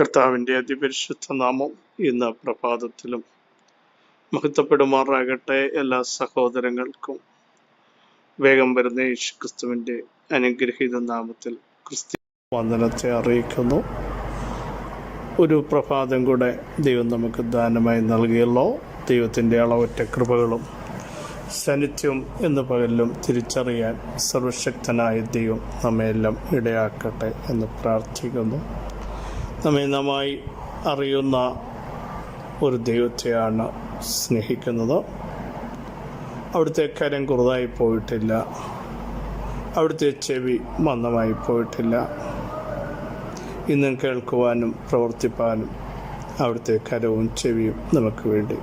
കർത്താവിന്റെ അതിപരിശുദ്ധ നാമം ഇന്ന് പ്രഭാതത്തിലും മഹത്വപ്പെടുമാറാകട്ടെ എല്ലാ സഹോദരങ്ങൾക്കും. വേഗം വരുന്ന യേശു ക്രിസ്തുവിന്റെ അനുഗ്രഹീത നാമത്തിൽ ക്രിസ്തു വന്ദനത്തെ അറിയിക്കുന്നു. ഒരു പ്രഭാതം കൂടെ ദൈവം നമുക്ക് ദാനമായി നൽകിയല്ലോ. ദൈവത്തിന്റെ അളവറ്റ കൃപകളും സാന്നിധ്യവും എന്ന പകലിലും തിരിച്ചറിയാൻ സർവശക്തനായ ദൈവം നമ്മയെല്ലാം ഇടയാക്കട്ടെ എന്ന് പ്രാർത്ഥിക്കുന്നു. നമ്മെ നന്നായി അറിയുന്ന ഒരു ദൈവത്തെയാണ് സ്നേഹിക്കുന്നത്. അവിടുത്തെ കരം കുറുതായി പോയിട്ടില്ല. അവിടുത്തെ ചെവി മന്ദമായി പോയിട്ടില്ല. ഇന്നും കേൾക്കുവാനും പ്രവർത്തിപ്പാനും അവിടുത്തെ കരവും ചെവിയും നമുക്ക് വേണ്ടി.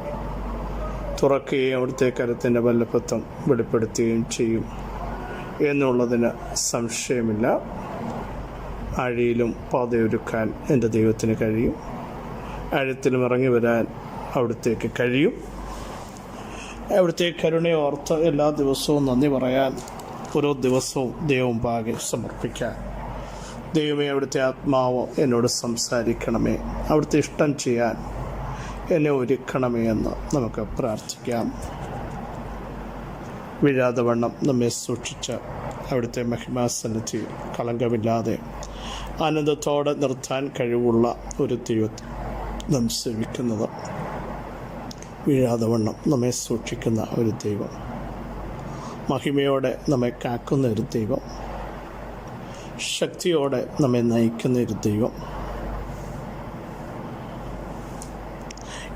തുറക്കുകയും അവിടുത്തെ കരത്തിന്റെ വല്ലപ്പത്വം വെളിപ്പെടുത്തുകയും ചെയ്യും എന്നുള്ളതിന് സംശയമില്ല. ആഴിയിലും പാതയൊരുക്കാൻ എന്റെ ദൈവത്തിന് കഴിയും. ആഴത്തിലും ഇറങ്ങി വരാൻ അവിടുത്തേക്ക് കഴിയും. അവിടുത്തെ കരുണയോർത്ത് എല്ലാ ദിവസവും നന്ദി പറയാൻ ഓരോ ദിവസവും ദൈവം പാകെ സമർപ്പിക്കാൻ. ദൈവമേ അവിടുത്തെ ആത്മാവ് എന്നോട് സംസാരിക്കണമേ. അവിടുത്തെ ഇഷ്ടം ചെയ്യാൻ എന്നെ ഒരുക്കണമേ എന്ന് നമുക്ക് പ്രാർത്ഥിക്കാം. വീഴാതെ വണ്ണം നമ്മെ സൂക്ഷിച്ച് അവിടുത്തെ മഹിമാസന്നിധിയിൽ കളങ്കമില്ലാതെ ആനന്ദത്തോടെ നിർത്താൻ കഴിവുള്ള ഒരു ദൈവത്തെ നാം സേവിക്കുന്നത്. വീഴാതെ വണ്ണം നമ്മെ സൂക്ഷിക്കുന്ന ഒരു ദൈവം. മഹിമയോടെ നമ്മെ കാക്കുന്ന ഒരു ദൈവം. ശക്തിയോടെ നമ്മെ നയിക്കുന്ന ഒരു ദൈവം.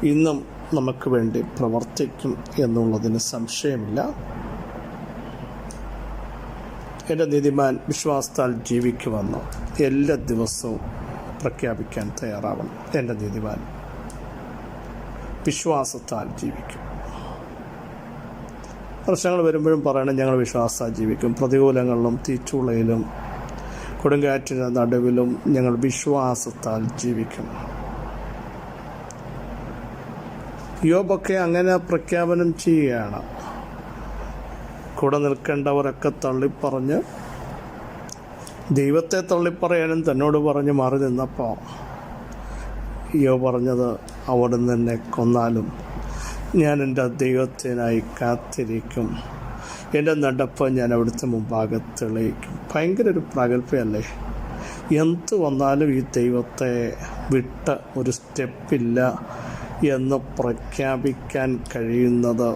ഇന്നും നമുക്ക് വേണ്ടി പ്രവർത്തിക്കും എന്നുള്ളതിന് സംശയമില്ല. എന്റെ നീതിമാൻ വിശ്വാസത്താൽ ജീവിക്കുമെന്ന് എല്ലാ ദിവസവും പ്രഖ്യാപിക്കാൻ തയ്യാറാവണം. എന്റെ നീതിമാൻ വിശ്വാസത്താൽ ജീവിക്കും. പ്രശ്നങ്ങൾ വരുമ്പോഴും പറയണം ഞങ്ങൾ വിശ്വാസത്താൽ ജീവിക്കും. പ്രതികൂലങ്ങളിലും തീച്ചുളയിലും കൊടുങ്കാറ്റിന്റെ നടുവിലും ഞങ്ങൾ വിശ്വാസത്താൽ ജീവിക്കും. യോബൊക്കെ അങ്ങനെ പ്രഖ്യാപനം ചെയ്യുകയാണ്. കൂടെ നിൽക്കേണ്ടവരൊക്കെ തള്ളിപ്പറഞ്ഞ് ദൈവത്തെ തള്ളിപ്പറയാനും തന്നോട് പറഞ്ഞ് മാറി നിന്നപ്പോൾ യോ പറഞ്ഞത് അവിടുന്ന് എന്നെ കൊന്നാലും ഞാൻ എന്റെ ദൈവത്തിനായി കാത്തിരിക്കും. എന്റെ നടപ്പ് ഞാൻ അവിടുത്തെ മുമ്പാകെ തെളിയിക്കും. ഭയങ്കര ഒരു പ്രഗത്ഭയല്ലേ എന്ത് വന്നാലും ഈ ദൈവത്തെ വിട്ട് ഒരു സ്റ്റെപ്പില്ല എന്ന് പ്രഖ്യാപിക്കാൻ കഴിയുന്നത്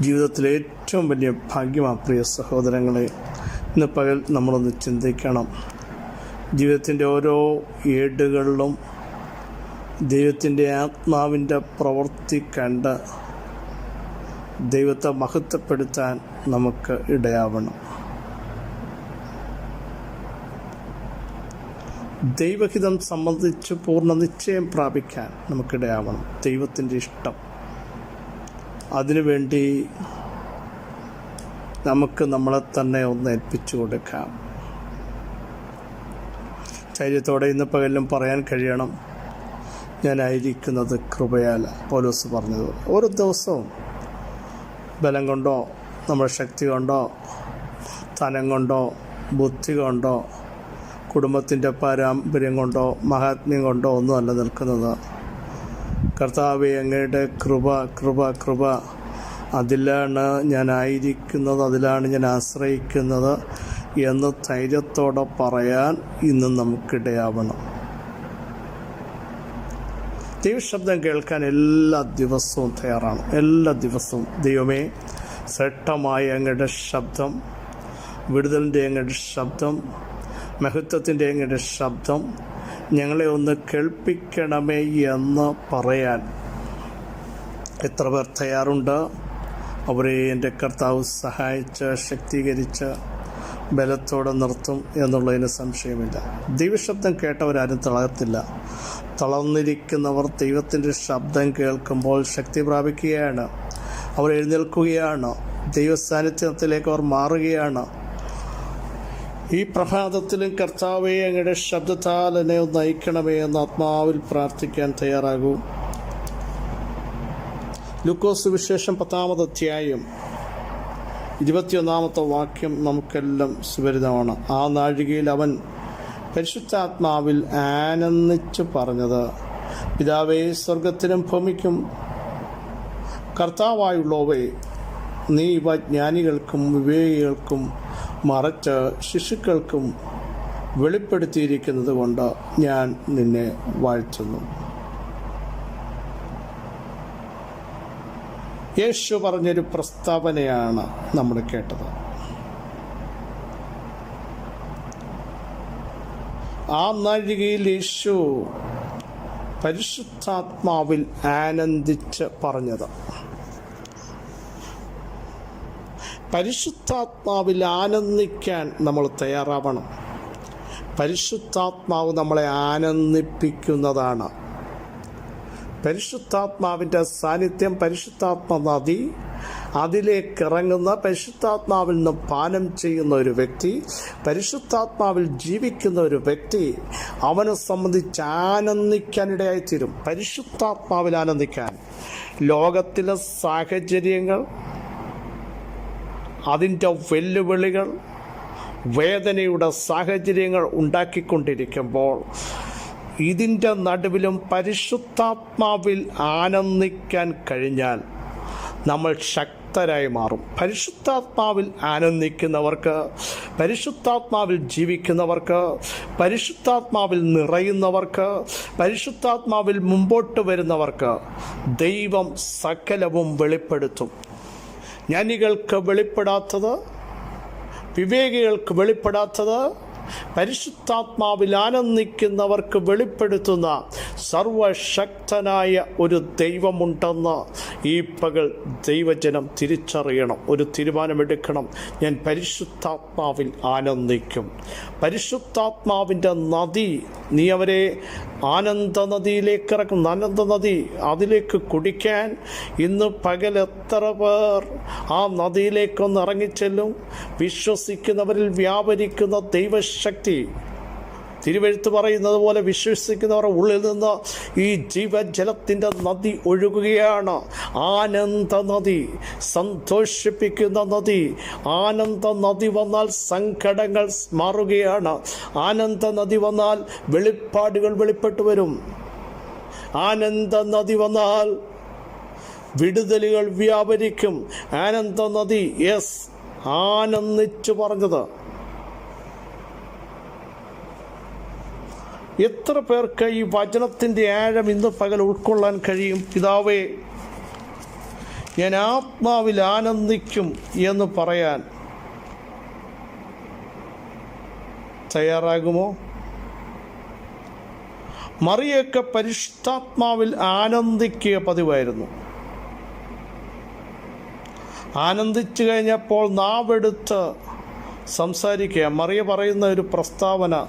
ജീവിതത്തിലെ ഏറ്റവും വലിയ ഭാഗ്യമാണ് പ്രിയ സഹോദരങ്ങളെ. ഇന്ന് പകൽ നമ്മളൊന്ന് ചിന്തിക്കണം. ജീവിതത്തിന്റെ ഓരോ ഏടുകളിലും ദൈവത്തിന്റെ ആത്മാവിന്റെ പ്രവൃത്തി കണ്ട് ദൈവത്തെ മഹത്വപ്പെടുത്താൻ നമുക്ക് ഇടയാവണം. ദൈവഹിതം സംബന്ധിച്ച് പൂർണ നിശ്ചയം പ്രാപിക്കാൻ നമുക്കിടയാവണം ദൈവത്തിന്റെ ഇഷ്ടം. അതിനുവേണ്ടി നമുക്ക് നമ്മളെ തന്നെ ഒന്ന് ഏൽപ്പിച്ചു കൊടുക്കാം. ധൈര്യത്തോടെ ഇന്ന് പകലും പറയാൻ കഴിയണം. ഞാനായിരിക്കുന്നത് കൃപയാൽ പോലീസ് പറഞ്ഞത്. ഓരോ ദിവസവും ബലം കൊണ്ടോ നമ്മുടെ ശക്തി കൊണ്ടോ ധനം കൊണ്ടോ ബുദ്ധി കൊണ്ടോ കുടുംബത്തിന്റെ പാരമ്പര്യം കൊണ്ടോ മഹാത്മ്യം കൊണ്ടോ ഒന്നുമല്ല നിൽക്കുന്നത്. കർത്താവെ അങ്ങയുടെ കൃപ കൃപ കൃപ. അതിലാണ് ഞാൻ ആയിരിക്കുന്നത് അതിലാണ് ഞാൻ ആശ്രയിക്കുന്നത് എന്ന് ധൈര്യത്തോടെ പറയാൻ ഇന്ന് നമുക്കിടയാവണം. ദൈവശബ്ദം കേൾക്കാൻ എല്ലാ ദിവസവും തയ്യാറാണ്. എല്ലാ ദിവസവും ദൈവമേ ശ്രേഷ്ഠമായ അങ്ങയുടെ ശബ്ദം വിടുതലിന്റെ അങ്ങയുടെ ശബ്ദം മഹത്വത്തിന്റെ അങ്ങയുടെ ശബ്ദം ഞങ്ങളെ ഒന്ന് കേൾപ്പിക്കണമേ എന്ന് പറയാൻ എത്ര പേർ തയ്യാറുണ്ട്? അവരെ എന്റെ കർത്താവ് സഹായിച്ച് ശക്തീകരിച്ച് ബലത്തോടെ നിർത്തും എന്നുള്ളതിന് സംശയമില്ല. ദൈവശബ്ദം കേട്ടവരാരും തളർത്തില്ല. തളർന്നിരിക്കുന്നവർ ദൈവത്തിന്റെ ശബ്ദം കേൾക്കുമ്പോൾ ശക്തി പ്രാപിക്കുകയാണ്. അവർ എഴുന്നേൽക്കുകയാണ്. ദൈവസാന്നിധ്യത്തിലേക്ക് അവർ മാറുകയാണ്. ഈ പ്രഭാതത്തിലും കർത്താവെ അങ്ങയുടെ ശബ്ദത്താൽ എന്നെ ഒന്ന് നയിക്കണമേ എന്ന് ആത്മാവിൽ പ്രാർത്ഥിക്കാൻ തയ്യാറാകൂ. ലുക്കോസ് വിശേഷം പത്താമത് അധ്യായം ഇരുപത്തിയൊന്നാമത്തെ വാക്യം നമുക്കെല്ലാം സുപരിതമാണ്. ആ നാഴികയിൽ അവൻ പരിശുദ്ധാത്മാവിൽ ആനന്ദിച്ച് പറഞ്ഞത് പിതാവേ സ്വർഗത്തിനും ഭൂമിക്കും കർത്താവായുള്ളവേ നീ ഇവ ജ്ഞാനികൾക്കും വിവേകികൾക്കും മറച്ച് ശിശുക്കൾക്കും വെളിപ്പെടുത്തിയിരിക്കുന്നത് കൊണ്ട് ഞാൻ നിന്നെ വാഴ്ത്തുന്നു. യേശു പറഞ്ഞൊരു പ്രസ്താവനയാണ് നമ്മൾ കേട്ടത്. ആ നാഴികയിൽ യേശു പരിശുദ്ധാത്മാവിൽ ആനന്ദിച്ച് പറഞ്ഞത് പരിശുദ്ധാത്മാവിൽ ആനന്ദിക്കാൻ നമ്മൾ തയ്യാറാവണം. പരിശുദ്ധാത്മാവ് നമ്മളെ ആനന്ദിപ്പിക്കുന്നതാണ്. പരിശുദ്ധാത്മാവിന്റെ സാന്നിധ്യം പരിശുദ്ധാത്മ നദി അതിലേക്ക് ഇറങ്ങുന്ന പരിശുദ്ധാത്മാവിൽ നിന്ന് പാനം ചെയ്യുന്ന ഒരു വ്യക്തി പരിശുദ്ധാത്മാവിൽ ജീവിക്കുന്ന ഒരു വ്യക്തി അവനെ സംബന്ധിച്ച് ആനന്ദിക്കാനിടയായിത്തീരും പരിശുദ്ധാത്മാവിൽ ആനന്ദിക്കാൻ. ലോകത്തിലെ സാഹചര്യങ്ങൾ അതിന്റെ വെല്ലുവിളികൾ വേദനയുടെ സാഹചര്യങ്ങൾ ഉണ്ടാക്കിക്കൊണ്ടിരിക്കുമ്പോൾ ഇതിന്റെ നടുവിലും പരിശുദ്ധാത്മാവിൽ ആനന്ദിക്കാൻ കഴിഞ്ഞാൽ നമ്മൾ ശക്തരായി മാറും. പരിശുദ്ധാത്മാവിൽ ആനന്ദിക്കുന്നവർക്ക് പരിശുദ്ധാത്മാവിൽ ജീവിക്കുന്നവർക്ക് പരിശുദ്ധാത്മാവിൽ നിറയുന്നവർക്ക് പരിശുദ്ധാത്മാവിൽ മുമ്പോട്ട് വരുന്നവർക്ക് ദൈവം സകലവും വെളിപ്പെടുത്തും. ജ്ഞാനികൾക്ക് വെളിപ്പെടാത്തത് വിവേകികൾക്ക് വെളിപ്പെടാത്തത് പരിശുദ്ധാത്മാവിൽ ആനന്ദിക്കുന്നവർക്ക് വെളിപ്പെടുത്തുന്ന സർവശക്തനായ ഒരു ദൈവമുണ്ടെന്ന് ഈ പകൽ ദൈവജനം തിരിച്ചറിയണം. ഒരു തീരുമാനമെടുക്കണം. ഞാൻ പരിശുദ്ധാത്മാവിൽ ആനന്ദിക്കും. പരിശുദ്ധാത്മാവിന്റെ നദി നീ അവരെ ആനന്ദ നദിയിലേക്ക് ഇറക്കും ആനന്ദ നദി അതിലേക്ക് കുടിക്കാൻ ഇന്ന് പകൽ എത്ര പേർ ആ നദിയിലേക്കൊന്ന് ഇറങ്ങിച്ചെല്ലും. വിശ്വസിക്കുന്നവരിൽ വ്യാപരിക്കുന്ന ദൈവശക്തി തിരുവെഴുത്ത് പറയുന്നത് പോലെ വിശ്വസിക്കുന്നവരുടെ ഉള്ളിൽ നിന്ന് ഈ ജീവജലത്തിന്റെ നദി ഒഴുകുകയാണ്. ആനന്ദ നദി സന്തോഷിപ്പിക്കുന്ന നദി. ആനന്ദ നദി വന്നാൽ സങ്കടങ്ങൾ മാറുകയാണ്. ആനന്ദ നദി വന്നാൽ വെളിപ്പാടുകൾ വെളിപ്പെട്ടു വരും. ആനന്ദ നദി വന്നാൽ വിടുതലുകൾ വ്യാപരിക്കും. ആനന്ദ നദി യെസ് ആനന്ദിച്ചു പറഞ്ഞത്. എത്ര പേർക്ക് ഈ വചനത്തിന്റെ ആഴം ഇന്ന് പകൽ ഉൾക്കൊള്ളാൻ കഴിയും? പിതാവേ ഞാൻ ആത്മാവിൽ ആനന്ദിക്കും എന്ന് പറയാൻ തയ്യാറാകുമോ? മറിയൊക്കെ പരിശുദ്ധാത്മാവിൽ ആനന്ദിക്കുക പതിവായിരുന്നു. ആനന്ദിച്ചു കഴിഞ്ഞപ്പോൾ നാവെടുത്ത് സംസാരിക്കുക. മറിയ പറയുന്ന ഒരു പ്രസ്താവന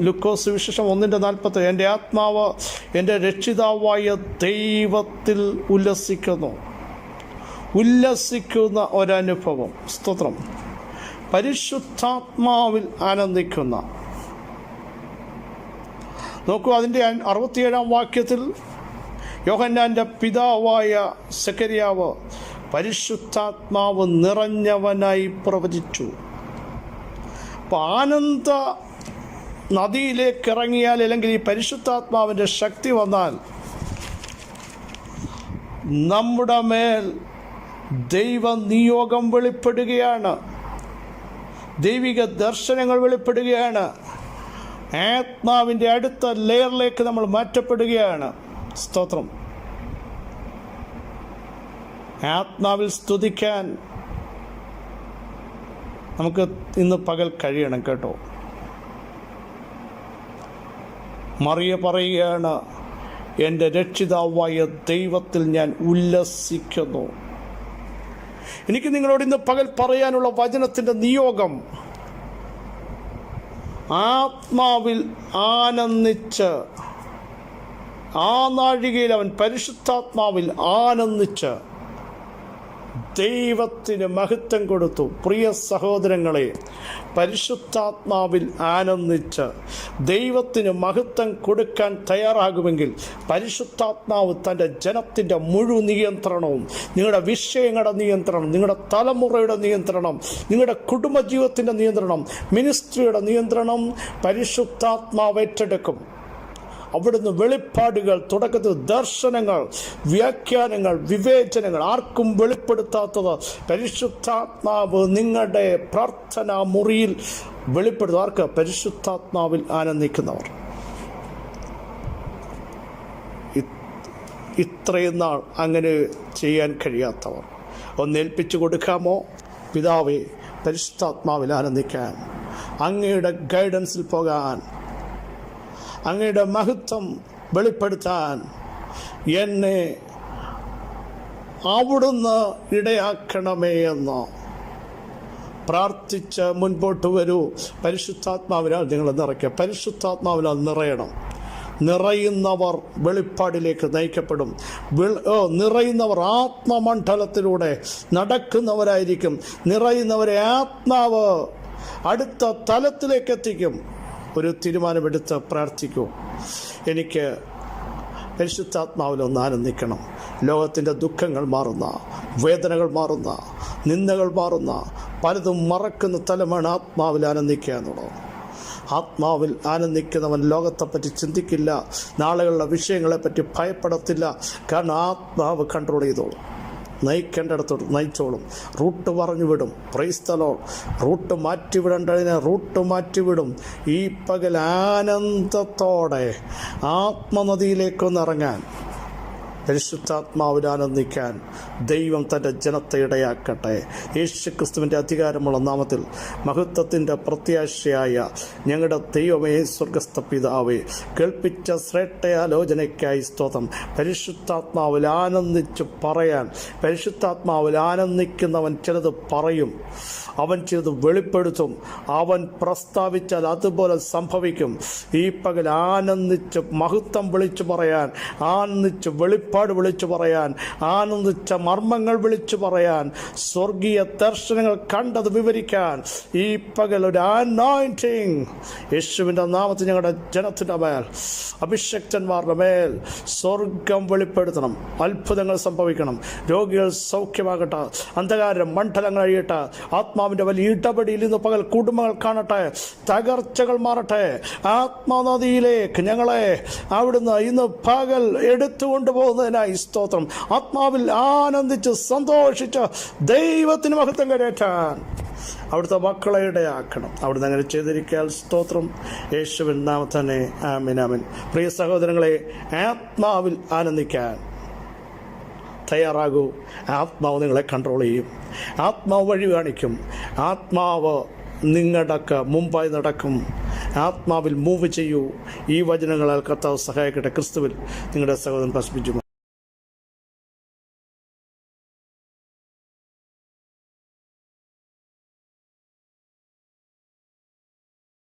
ലുക്കോസ് വിശേഷം ഒന്നിന്റെ നാൽപ്പത്തി എന്റെ ആത്മാവ് എന്റെ രക്ഷിതാവായ ദൈവത്തിൽ ഉല്ലസിക്കുന്നു. ഉല്ലസിക്കുന്ന ഒരനുഭവം. സ്തോത്രം. പരിശുദ്ധാത്മാവിൽ ആനന്ദിക്കുന്ന. നോക്കൂ അതിന്റെ അറുപത്തിയേഴാം വാക്യത്തിൽ യോഹന്നാന്റെ പിതാവായ സെക്കരിയാവ് പരിശുദ്ധാത്മാവ് നിറഞ്ഞവനായി പ്രവചിച്ചു. അപ്പം ആനന്ദ നദിയിലേക്ക് ഇറങ്ങിയാൽ അല്ലെങ്കിൽ ഈ പരിശുദ്ധാത്മാവിന്റെ ശക്തി വന്നാൽ നമ്മുടെ മേൽ ദൈവ നിയോഗം വെളിപ്പെടുകയാണ്. ദൈവിക ദർശനങ്ങൾ വെളിപ്പെടുകയാണ്. ആത്മാവിന്റെ അടുത്ത ലെയറിലേക്ക് നമ്മൾ മാറ്റപ്പെടുകയാണ്. സ്തോത്രം. ആത്മാവിൽ സ്തുതിക്കാൻ നമുക്ക് ഇന്ന് പകൽ കഴിയണം കേട്ടോ. മറിയ പറയുകയാണ് എന്റെ രക്ഷിതാവായ ദൈവത്തിൽ ഞാൻ ഉല്ലസിക്കുന്നു. എനിക്ക് നിങ്ങളോട് ഇന്ന് പകൽ പറയാനുള്ള വചനത്തിന്റെ നിയോഗം ആത്മാവിൽ ആനന്ദിച്ച് ആ നാഴികയിൽ അവൻ പരിശുദ്ധാത്മാവിൽ ആനന്ദിച്ച് ദൈവത്തിന് മഹത്വം കൊടുത്തു. പ്രിയ സഹോദരങ്ങളെ പരിശുദ്ധാത്മാവിൽ ആനന്ദിച്ച് ദൈവത്തിന് മഹത്വം കൊടുക്കാൻ തയ്യാറാകുമെങ്കിൽ പരിശുദ്ധാത്മാവ് തന്റെ ജനത്തിന്റെ മുഴു നിയന്ത്രണവും നിങ്ങളുടെ വിഷയങ്ങളുടെ നിയന്ത്രണം നിങ്ങളുടെ തലമുറയുടെ നിയന്ത്രണം നിങ്ങളുടെ കുടുംബജീവിതത്തിന്റെ നിയന്ത്രണം മിനിസ്ട്രിയുടെ നിയന്ത്രണം പരിശുദ്ധാത്മാവ് ഏറ്റെടുക്കും. അവിടുന്ന് വെളിപ്പാടുകൾ തുടക്കത്തിൽ ദർശനങ്ങൾ വ്യാഖ്യാനങ്ങൾ വിവേചനങ്ങൾ. ആർക്കും വെളിപ്പെടുത്താത്തത് പരിശുദ്ധാത്മാവ് നിങ്ങളുടെ പ്രാർത്ഥനാ മുറിയിൽ വെളിപ്പെടുത്തും ആർക്ക്? പരിശുദ്ധാത്മാവിൽ ആനന്ദിക്കുന്നവർ. ഇത്രയും നാൾ അങ്ങനെ ചെയ്യാൻ കഴിയാത്തവർ. ഒന്ന് ഏൽപ്പിച്ചു കൊടുക്കാമോ? പിതാവേ പരിശുദ്ധാത്മാവിൽ ആനന്ദിക്കാൻ അങ്ങയുടെ ഗൈഡൻസിൽ പോകാൻ അങ്ങയുടെ മഹത്വം വെളിപ്പെടുത്താൻ എന്നെ അവിടുന്ന് ഇടയാക്കണമേ എന്ന് പ്രാർത്ഥിച്ച് മുൻപോട്ട് വരൂ. പരിശുദ്ധാത്മാവിനാൽ നിങ്ങൾ നിറയ്ക്കുക പരിശുദ്ധാത്മാവിനാൽ നിറയണം. നിറയുന്നവർ വെളിപ്പാടിലേക്ക് നയിക്കപ്പെടും. നിറയുന്നവർ ആത്മമണ്ഡലത്തിലൂടെ നടക്കുന്നവരായിരിക്കും. നിറയുന്നവരെ ആത്മാവ് അടുത്ത തലത്തിലേക്ക് എത്തിക്കും. ഒരു തീരുമാനമെടുത്ത് പ്രാർത്ഥിക്കൂ. എനിക്ക് പരിശുദ്ധാത്മാവിലൊന്ന് ആനന്ദിക്കണം. ലോകത്തിന്റെ ദുഃഖങ്ങൾ മാറുന്ന വേദനകൾ മാറുന്ന നിന്ദകൾ മാറുന്ന പലതും മറക്കുന്ന തലമാണ് ആത്മാവിൽ ആനന്ദിക്കുക എന്നുള്ളത്. ആത്മാവിൽ ആനന്ദിക്കുന്നവൻ ലോകത്തെപ്പറ്റി ചിന്തിക്കില്ല നാളുകളുടെ വിഷയങ്ങളെപ്പറ്റി ഭയപ്പെടത്തില്ല. കാരണം ആത്മാവ് കൺട്രോൾ ചെയ്തോളും. നയിക്കേണ്ടിടത്തോട്ട് നയിച്ചോളും. റൂട്ട് പറഞ്ഞു വിടും. പ്രൈസ്തലോ റൂട്ട് മാറ്റിവിടേണ്ടതിനെ റൂട്ട് മാറ്റിവിടും ഈ പകൽ ആനന്ദത്തോടെ ആത്മനദിയിലേക്കൊന്ന് ആനന്ദിക്കാൻ ദൈവം തന്റെ ജനത്തെ ഇടയാക്കട്ടെ. യേശു ക്രിസ്തുവിന്റെ അധികാരമുള്ള നാമത്തിൽ മഹത്വത്തിന്റെ പ്രത്യാശയായ ഞങ്ങളുടെ ദൈവമേ സ്വർഗസ്ഥ പിതാവേ കേൾപ്പിച്ച ശ്രേഷ്ഠയാലോചനയ്ക്കായി സ്തോത്രം. പരിശുദ്ധാത്മാവിൽ ആനന്ദിച്ച് പറയാൻ പരിശുദ്ധാത്മാവിൽ ആനന്ദിക്കുന്നവൻ ചിലത് പറയും അവൻ ചിലത് വെളിപ്പെടുത്തും അവൻ പ്രസ്താവിച്ചാൽ അതുപോലെ സംഭവിക്കും. ഈ പകൽ ആനന്ദിച്ച് മഹത്വം വിളിച്ചു പറയാൻ ആനന്ദിച്ച് വെളിപ്പാട് വിളിച്ചു പറയാൻ ആനന്ദിച്ച മർമ്മങ്ങൾ വിളിച്ചു പറയാൻ സ്വർഗീയ ദർശനങ്ങൾ കണ്ടത് വിവരിക്കാൻ ഈ പകൽ ഒരു അനോയിന്റിങ് യേശുവിന്റെ നാമത്തിൽ ഞങ്ങളുടെ ജനത്തിന്റെ മേൽ അഭിഷക്തന്മാരുടെ മേൽ സ്വർഗം വെളിപ്പെടുത്തണം. അത്ഭുതങ്ങൾ സംഭവിക്കണം. രോഗികൾ സൗഖ്യമാകട്ടെ. അന്ധകാരം മണ്ഡലങ്ങൾ അഴിയട്ടെ. ആത്മാവിന്റെ വലിയ ഇടപെടിയിൽ ഇന്ന് പകൽ കുടുംബങ്ങൾ കാണട്ടെ. തകർച്ചകൾ മാറട്ടെ. ആത്മനദിയിലേക്ക് ഞങ്ങളെ അവിടുന്ന് ഇന്ന് പകൽ എടുത്തുകൊണ്ട് പോകുന്നതിനായി സ്തോത്രം. ആത്മാവിൽ ആനന്ദിച്ച് സന്തോഷിച്ച് ദൈവത്തിന് മഹത്വം കരേറ്റാൻ. അവിടുത്തെ മക്കളെ ഇടയാക്കണം. അവിടുന്ന് അങ്ങനെ ചെയ്തിരിക്കാൻ സ്തോത്രം. യേശുവിൻ നാമത്തന്നെ ആമിൻ ആമിൻ. പ്രിയ സഹോദരങ്ങളെ ആത്മാവിൽ ആനന്ദിക്കാൻ തയ്യാറാകൂ. ആത്മാവ് നിങ്ങളെ കൺട്രോൾ ചെയ്യും. ആത്മാവ് വഴി കാണിക്കും. ആത്മാവ് നിങ്ങടക്ക മുമ്പായി നടക്കും. ആത്മാവിൽ മൂവ് ചെയ്യൂ. ഈ വചനങ്ങളാൽ കർത്താവ് സഹായിക്കട്ടെ. ക്രിസ്തുവിൽ നിങ്ങളുടെ സഹോദരൻ പ്രശ്നിച്ചു.